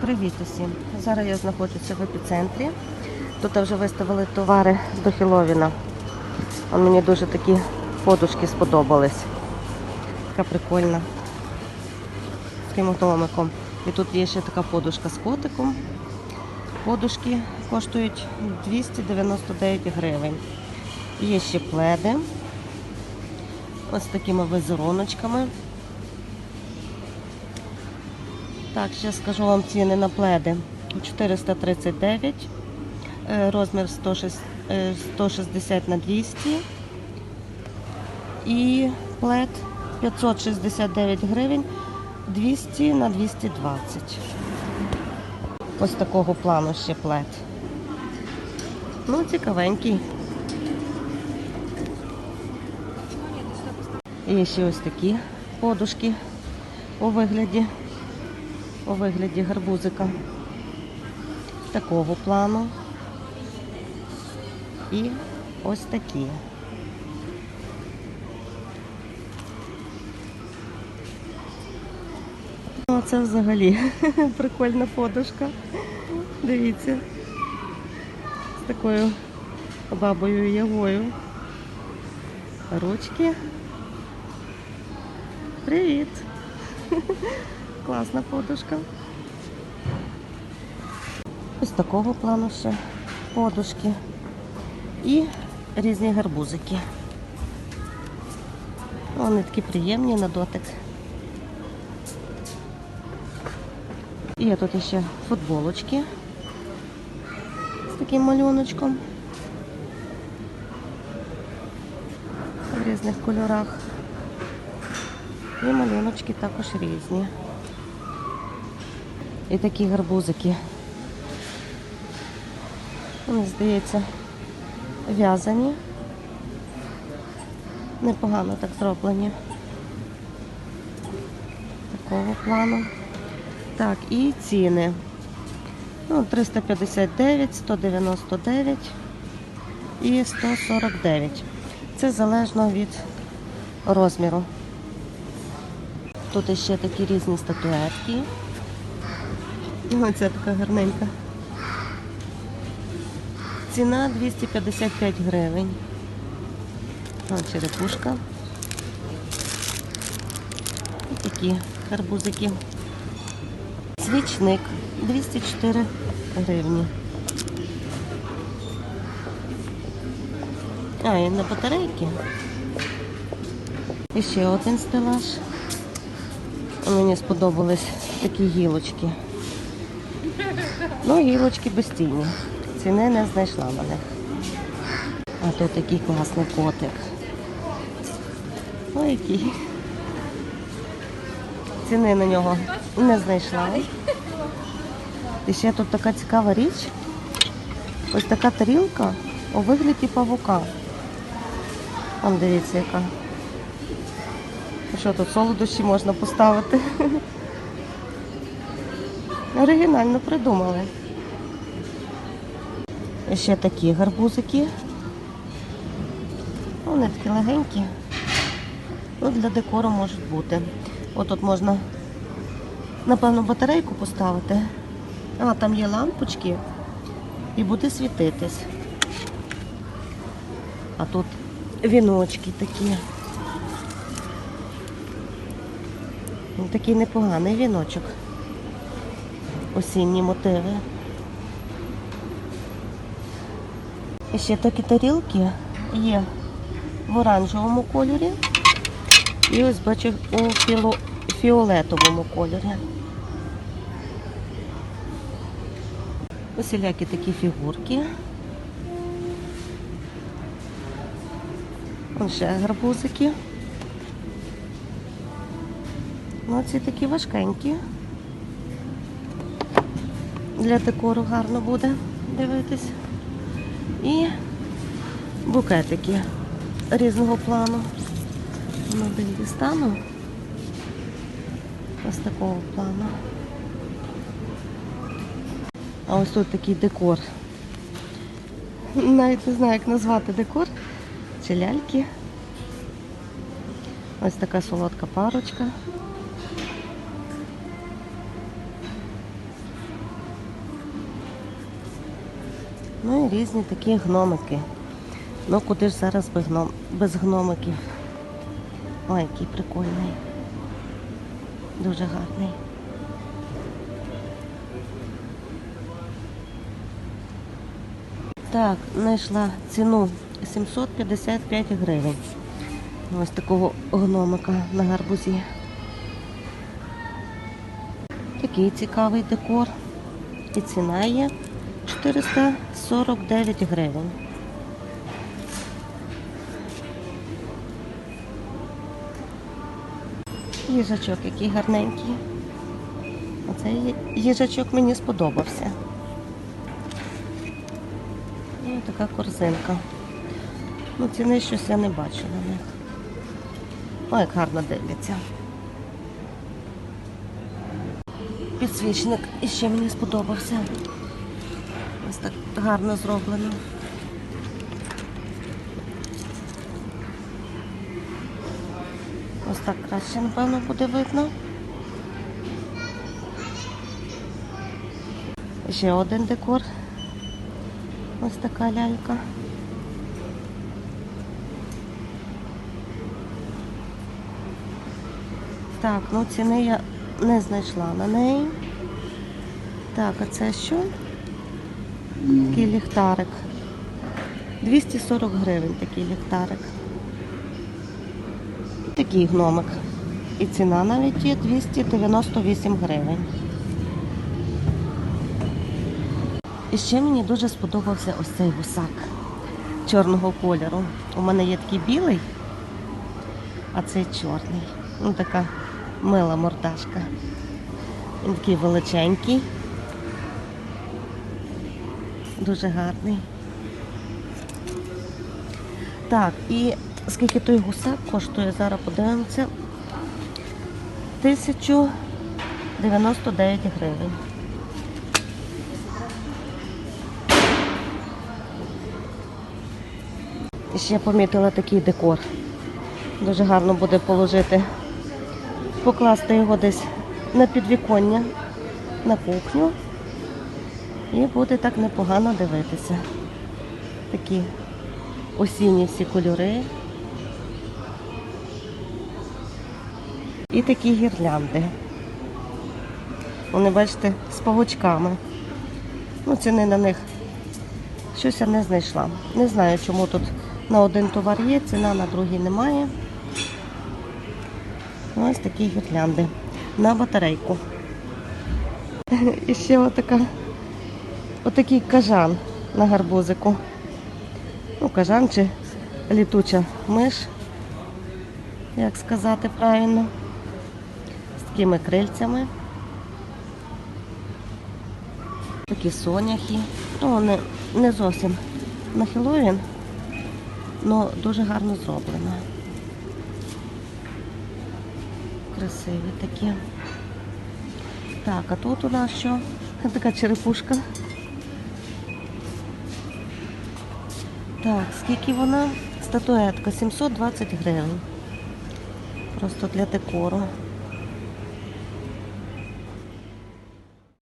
Привіт усім! Зараз я знаходжуся в епіцентрі. Тут вже виставили товари до Хіловіна. Мені дуже такі подушки сподобались. Така прикольна. З таким домиком. І тут є ще така подушка з котиком. Подушки коштують 299 гривень. Є ще пледи. Ось такими визероночками. Так, ще скажу вам ціни на пледи. 439, е, розмір 106 е, 160 на 200 і плед 569 гривень 200 на 220. Ось такого плану ще плед. Ну, цікавенький. І ще ось такі подушки у вигляді у вигляді гарбузика. Такого плану. І ось такі. Ну, це взагалі прикольна подушка. Дивіться. З такою бабою ягою. Ручки. Привіт! Класна подушка. Ось такого плану ще подушки. І різні гарбузики. Вони такі приємні на дотик. І є тут ще футболочки з таким малюночком. В різних кольорах. І малюночки також різні. І такі гарбузики. Мені здається, в'язані. Непогано так зроблені. Такого плану. Так, і ціни. Ну, 359, 199 і 149. Це залежно від розміру. Тут ще такі різні статуетки. Оця така гарненька. Ціна 255 гривень. Ось черепушка. І такі гарбузики. Свічник 204 гривні. А, і на батарейки. І ще один стелаж. Мені сподобались такі гілочки. Ну, гілочки безцінні. Ціни не знайшла на них. А тут такий класний котик. Ой, який. Ціни на нього не знайшла. І ще тут така цікава річ. Ось така тарілка у вигляді павука. Там дивіться яка. Що тут солодощі можна поставити? Оригінально придумали. Ще такі гарбузики. Вони такі легенькі. Ну, для декору можуть бути. От тут можна, напевно, батарейку поставити. А, там є лампочки і буде світитись. А тут віночки такі. Такий непоганий віночок. Осінні мотиви. І ще такі тарілки є в оранжевому кольорі. І ось бачу у філо- фіолетовому кольорі. Усілякі такі фігурки. Ось ще гарбузики. Ну, ці такі важкенькі. Для декору гарно буде дивитись. І букетики різного плану. Ну, десь дістану. Ось такого плану. А ось тут такий декор. Навіть не знаю, як назвати декор. Чи ляльки. Ось така солодка парочка. Ну і різні такі гномики. Ну куди ж зараз без, гном... без гномиків? Ой, який прикольний. Дуже гарний. Так, знайшла ціну 755 гривень. Ось такого гномика на гарбузі. Такий цікавий декор. І ціна є 449 гривень. Їжачок, який гарненький. Оцей їжачок мені сподобався. І така корзинка. Ну, ціни щось я не бачу на них. О, як гарно дивляться. Підсвічник іще мені сподобався. Ось так гарно зроблено. Ось так краще, напевно, буде видно. Ще один декор. Ось така лялька. Так, ну ціни я не знайшла на неї. Так, а це що? Такий ліхтарик. 240 гривень такий ліхтарик. Такий гномик. І ціна навіть є 298 гривень. І ще мені дуже сподобався ось цей гусак чорного кольору. У мене є такий білий, а цей чорний. Ну, така мила мордашка. Він такий величенький. Дуже гарний. Так, і скільки той гусак коштує, зараз подивимося. 1099 гривень. І ще помітила такий декор. Дуже гарно буде положити, покласти його десь на підвіконня, на кухню. І буде так непогано дивитися. Такі осінні всі кольори. І такі гірлянди. Вони, бачите, з павучками. Ну, ціни на них щось я не знайшла. Не знаю, чому тут на один товар є, ціна на другий немає. Ось такі гірлянди. На батарейку. І ще отака, отакий кажан на гарбузику. Ну, кажан чи літуча миш, як сказати правильно. З такими крильцями. Такі соняхи. Ну, вони не зовсім на Хеллоуін, але дуже гарно зроблено. Красиві такі. Так, а тут у нас що? Така черепушка. Так, скільки вона? Статуетка 720 гривень. Просто для декору.